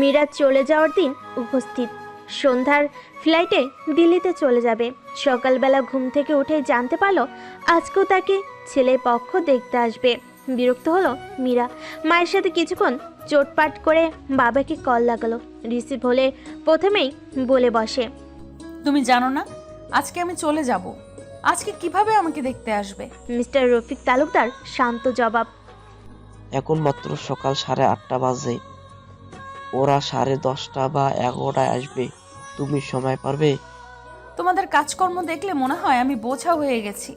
মীরা চলে যাওয়ার দিন উপস্থিত। সন্ধ্যার ফ্লাইটে দিল্লিতে চলে যাবে। সকালবেলা ঘুম থেকে উঠে জানতে পারল আজকেও তাকে ছেলে পক্ষ দেখতে আসবে। বিরক্ত হলো মীরা। মায়ের সাথে কিছুক্ষণ চোটপাট করে বাবাকে কল লাগালো। রিসিভ হলে প্রথমেই বলে বসে তুমি জানো না আজকে আমি চলে যাব। আজকে কীভাবে আমাকে দেখতে আসবে? মিস্টার রফিক তালুকদার শান্ত জবাব এখন মাত্র সকাল সাড়ে আটটা বাজে। ওরা সাড়ে দশটা বা এগারোটায় আসবে। তুমি সময় পারবে? তোমাদের কাজকর্ম দেখলে মনে হয় আমি বোঝা হয়ে গেছি।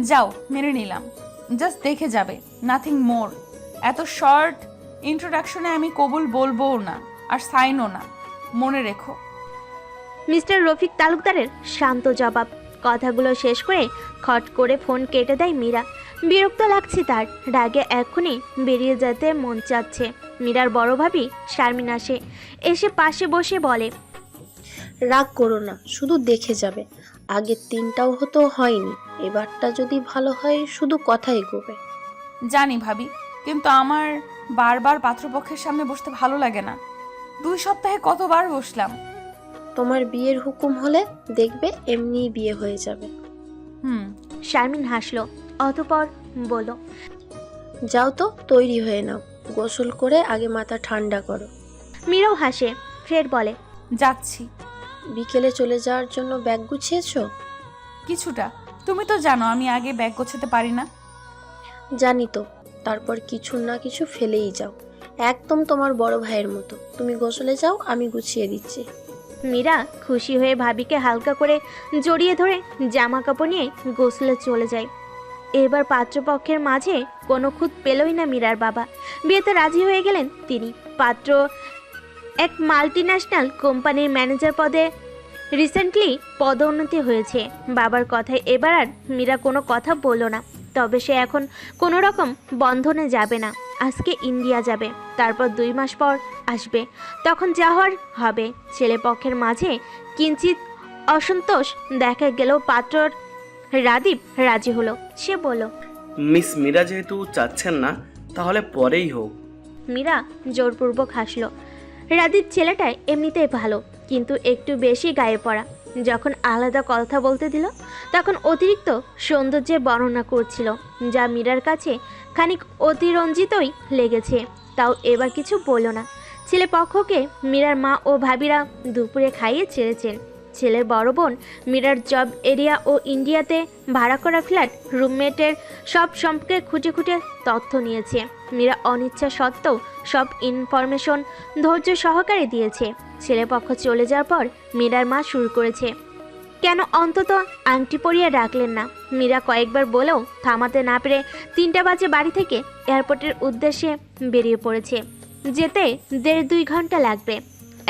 যাও মেনে নিলাম। জাস্ট দেখে যাবে। নাথিং মোর এত শর্ট ইন্ট্রোডাকশনে আমি কবুল বলব না আর সাইনও না। মনে রেখো। মিস্টার রফিক তালুকদারের শান্ত জবাব। কথাগুলো শেষ করে খট করে ফোন কেটে দেয় মীরা। বিরক্ত লাগছে তার। রাগে এখনই বেরিয়ে যেতে মন চাচ্ছে। মীরার বড় ভাবি শারমিন আসে। এসে পাশে বসে বলে রাগ করো না শুধু দেখে যাবে। আগের তিনটাও হতো হয়নি এবারটা যদি ভালো হয় শুধু কথাই গোবে। জানি ভাবি কিন্তু আমার বারবার পাত্রপক্ষের সামনে বসতে ভালো লাগে না। দুই সপ্তাহে কতবার বসলাম। তোমার বিয়ের হুকুম হলে দেখবে এমনিই বিয়ে হয়ে যাবে। হুম। শারমিন হাসলো অতপর বলো যাও তো তৈরি হয়ে নাও। গোসল করে আগে মাথা ঠান্ডা করো। মীরাও হাসে ফের বলে যাচ্ছি। বিকেলে চলে যাওয়ার জন্য ব্যাগ গুছিয়েছো? কিছুটা। তুমি তো জানো আমি আগে ব্যাগ গোছাতে পারি না। জানি তো তারপর কিছু না কিছু ফেলেই যাও। একদম তোমার বড় ভাইয়ের মতো। তুমি গোসলে যাও আমি গুছিয়ে দিচ্ছি। মীরা খুশি হয়ে ভাবিকে হালকা করে জড়িয়ে ধরে জামা কাপড় নিয়ে গোসলে চলে যায়। এবার পাত্রপক্ষের মাঝে কোনো খুঁত পেলই না মীরার বাবা। বিয়েতে রাজি হয়ে গেলেন তিনি। পাত্র এক মাল্টি ন্যাশনাল কোম্পানির ম্যানেজার পদে রিসেন্টলি পদোন্নতি হয়েছে। বাবার কথায় এবার আর মীরা কোনো কথা বলল না। তবে সে এখন কোনো রকম বন্ধনে যাবে না। আজকে ইন্ডিয়া যাবে, তারপর দুই মাস পর আসবে। তখন যা হওয়ার হবে। ছেলে পক্ষের মাঝে কিঞ্চিত অসন্তোষ দেখা গেল পাত্রর রাদীপ রাজি হলো। সে বলল মিস মীরা যেহেতু চাচ্ছেন না তাহলে পরেই হোক। মীরা জোরপূর্বক হাসলো। রাদীপ ছেলেটা এমনিতেই ভালো কিন্তু একটু বেশি গায়ে পড়া। যখন আলাদা কথা বলতে দিল তখন অতিরিক্ত সৌন্দর্যে বর্ণনা করছিল যা মীরার কাছে খানিক অতিরঞ্জিতই লেগেছে। তাও এবার কিছু বলল না। ছেলে পক্ষকে মীরার মা ও ভাবিরা দুপুরে খাইয়ে ছেড়েছেন। ছেলের বড় বোন মীরার জব এরিয়া ও ইন্ডিয়াতে ভাড়া করা ফ্ল্যাট রুমমেটের সব সম্পর্কে খুঁটে খুঁটে তথ্য নিয়েছে। মীরা অনিচ্ছা সত্ত্বেও সব ইনফরমেশন ধৈর্য সহকারে দিয়েছে। ছেলেপক্ষ চলে যাওয়ার পর মীরার মা শুরু করেছে। কেন অন্তত আংটি পরিয়ে ডাকলেন না? মীরা কয়েকবার বলেও থামাতে না পেরে তিনটা বাজে বাড়ি থেকে এয়ারপোর্টের উদ্দেশ্যে বেরিয়ে পড়েছে। যেতে দেড় দুই ঘণ্টা লাগবে।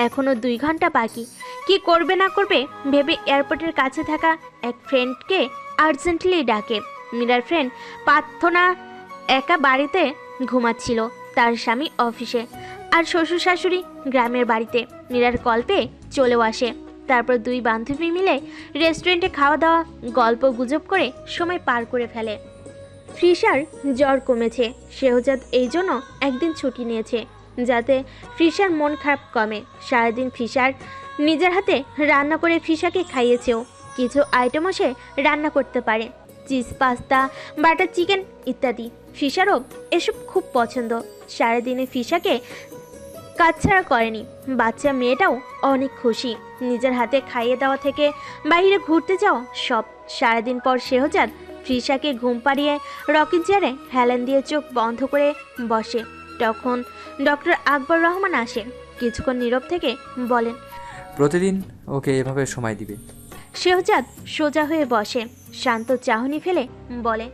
এখনও দুই ঘণ্টা বাকি। কি করবে না করবে ভেবে এয়ারপোর্টের কাছে থাকা এক ফ্রেন্ডকে আর্জেন্টলি ডাকে। মীরার ফ্রেন্ড প্রার্থনা একা বাড়িতে ঘুমাচ্ছিল তার স্বামী অফিসে আর শ্বশুর শাশুড়ি গ্রামের বাড়িতে। মীরার কল্পে চলেও আসে। তারপর দুই বান্ধবী মিলে রেস্টুরেন্টে খাওয়া দাওয়া, গল্প গুজব করে সময় পার করে ফেলে। ফ্রিসার জ্বর কমেছে। শেহজাদ এই জন্য একদিন ছুটি নিয়েছে, যাতে ফ্রিসার মন খারাপ কমে। সারাদিন ফিসার নিজের হাতে রান্না করে ফিসাকে খাইয়েছেও কিছু আইটেমও সে রান্না করতে পারে। চিজ পাস্তা, বাটার চিকেন ইত্যাদি। ফিশারও এসব খুব পছন্দ। সারাদিনে ফিশাকে কাছছাড়া করেনি। বাচ্চা মেয়েটাও অনেক খুশি। নিজের হাতে খাইয়ে দেওয়া থেকে বাইরে ঘুরতে যাও সব। সারাদিন পর শেহজাদ ফিশাকে ঘুম পাড়িয়ে রকিং চেয়ারে হেলান দিয়ে চোখ বন্ধ করে বসে। তখন ডক্টর আকবর রহমান আসে। কিছুক্ষণ নীরব থেকে বলেন প্রতিদিন ওকে এভাবে সময় দিবে। শেহজাদ সোজা হয়ে বসে শান্ত চাহনি ফেলে বলে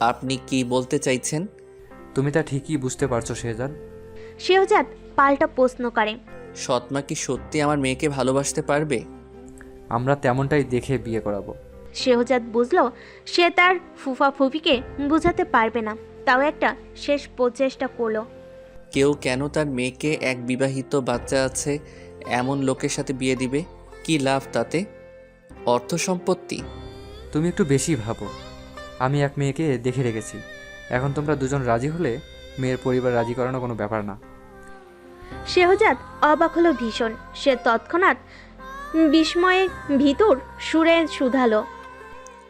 আপনি কি বলতে চাইছেন? তুমি তা ঠিকই বুঝতে পারছ শেহজাদ। শেহজাদ পাল্টা প্রশ্ন করে সৎমা কি সত্যি আমার মেয়েকে ভালোবাসতে পারবে? আমরা তেমনটাই দেখে বিয়ে করাবো। শেহজাদ বুঝলো সে তার ফুফা ফুফিকে বোঝাতে পারবে না তাও একটা শেষ প্রচেষ্টা করল। কেউ কেন তার মেয়েকে এক বিবাহিত বাচ্চা আছে এমন লোকের সাথে বিয়ে দিবে? কি লাভ তাতে? অর্থ সম্পত্তি? তুমি একটু বেশি ভাবো। আমি এক মেয়েকে দেখে রেখেছি। এখন তোমরা দুজন রাজি হলে মেয়ের পরিবার রাজি করানো কোনো ব্যাপার না। শেহজাদ অবাক হলো ভীষণ। সে তৎক্ষণাৎ বিস্ময়ে ভিতর সুরে শুধালো।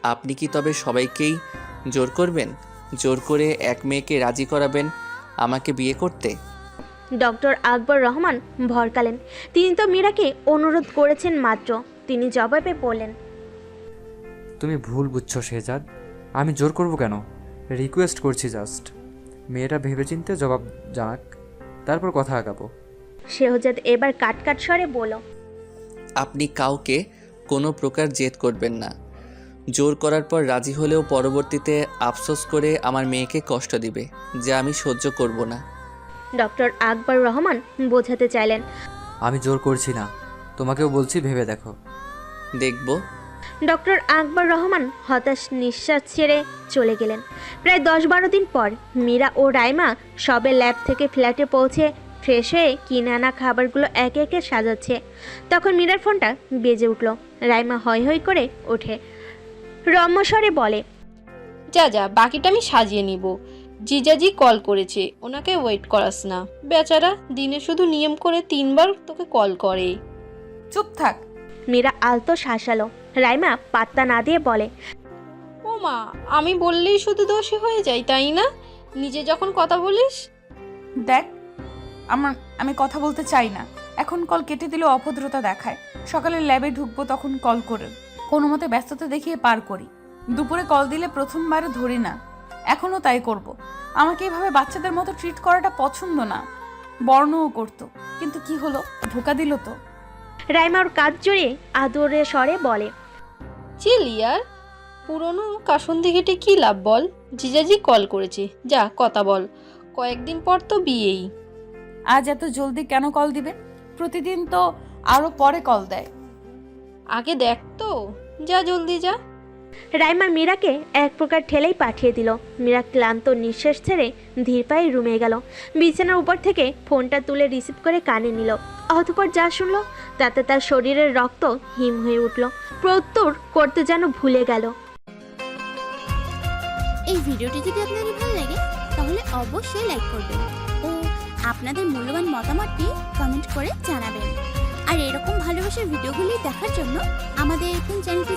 আপনি কি তবে সবাইকেই জোর করবেন? জোর করে এক মেয়েকে রাজি করাবেন আমাকে বিয়ে করতে? ডক্টর আকবর রহমান ভরকালেন। তিনি তো মীরাকে অনুরোধ করেছেন মাত্র। তিনি জবাবে বললেন তুমি ভুল বুঝছ শেহজাদ। আমি জোর করব কেন? রিকোয়েস্ট করছি জাস্ট। মেয়েটা ভেবেচিন্তে জবাব জানাক তারপর কথা আগাবো। শেহজাদ এবার কাটকাট স্বরে বলল আপনি কাউকে কোনো প্রকার জেদ করবেন না। জোর করার পর রাজি হলেও পরবর্তীতে আফসোস করে আমার মেয়েকে কষ্ট দিবে যা আমি সহ্য করব না। ডক্টর আকবর রহমান বোঝাতে চাইলেন। আমি জোর করছি না। তোমাকেও বলছি ভেবে দেখো। দেখব। ডক্টর আকবর রহমান হতাশ নিঃশ্বাস ছেড়ে চলে গেলেন। প্রায় দশ বারো দিন পর মীরা ও রাইমা সবে ল্যাব থেকে ফ্ল্যাটে পৌঁছে ফ্রেশ হয়ে কিনে আনা খাবারগুলো একে একে সাজাচ্ছে। তখন মীরার ফোনটা বেজে উঠল। রাইমা হৈ হৈ করে ওঠে। রম্যস্বরে বলে যা যা বাকিটা আমি সাজিয়ে নিব। জিজাজি কল করেছে ওনাকে ওয়েট করাস না। বেচারা দিনে শুধু নিয়ম করে তিনবার তোকে কল করে। চুপ থাক। মীরা আলতো শাসালো। রাইমা পাত্তা না দিয়ে বলে ও মা আমি বললেই শুধু দোষী হয়ে যাই তাই না? নিজে যখন কথা বলিস। দেখ আমার আমি কথা বলতে চাই না। এখন কল কেটে দিলে অভদ্রতা দেখায়। সকালে ল্যাবে ঢুকবো তখন কল করে। কোনো মতে ব্যস্ততা দেখিয়ে পার করি। দুপুরে কল দিলে প্রথমবারে ধরি না। এখনও তাই করব। আমাকে এভাবে বাচ্চাদের মতো ট্রিট করাটা পছন্দ না। বর্ণও করতো। কিন্তু কি হলো? ধোকা দিল তো। রাইমা ওর কাজ জড়িয়ে আদরে স্বরে বলে চিল ইয়ার পুরনো কাসন্দি ঘেটে কি লাভ বল? জিজাজি কল করেছে। যা কথা বল। কয়েকদিন পর তো বিয়েই। আজ এত জলদি কেন কল দিবে? প্রতিদিন তো আরও পরে কল দেয়। আগে দেখ তো। যা জলদি যা। রাইমা মীরাকে এক প্রকার ঠেলেই পাঠিয়ে দিল। মীরা ক্লান্ত নিঃশ্বাস ছেড়ে ধীর পায়ে রুমে গেল। বিছানার উপর থেকে ফোনটা তুলে রিসিভ করে কানে নিল। অতপর যা শুনলো, তাতে তার শরীরের রক্ত হিম হয়ে উঠল। প্রত্যুর করতে যেন ভুলে গেল। এই ভিডিওটি যদি আপনাদের ভালো লাগে, তাহলে অবশ্যই লাইক করবেন ও আপনাদের মূল্যবান মতামতটি কমেন্ট করে জানাবেন। আর এরকম ভালোবাসার ভিডিওগুলি দেখার জন্য আমাদের এখন চ্যানেলটি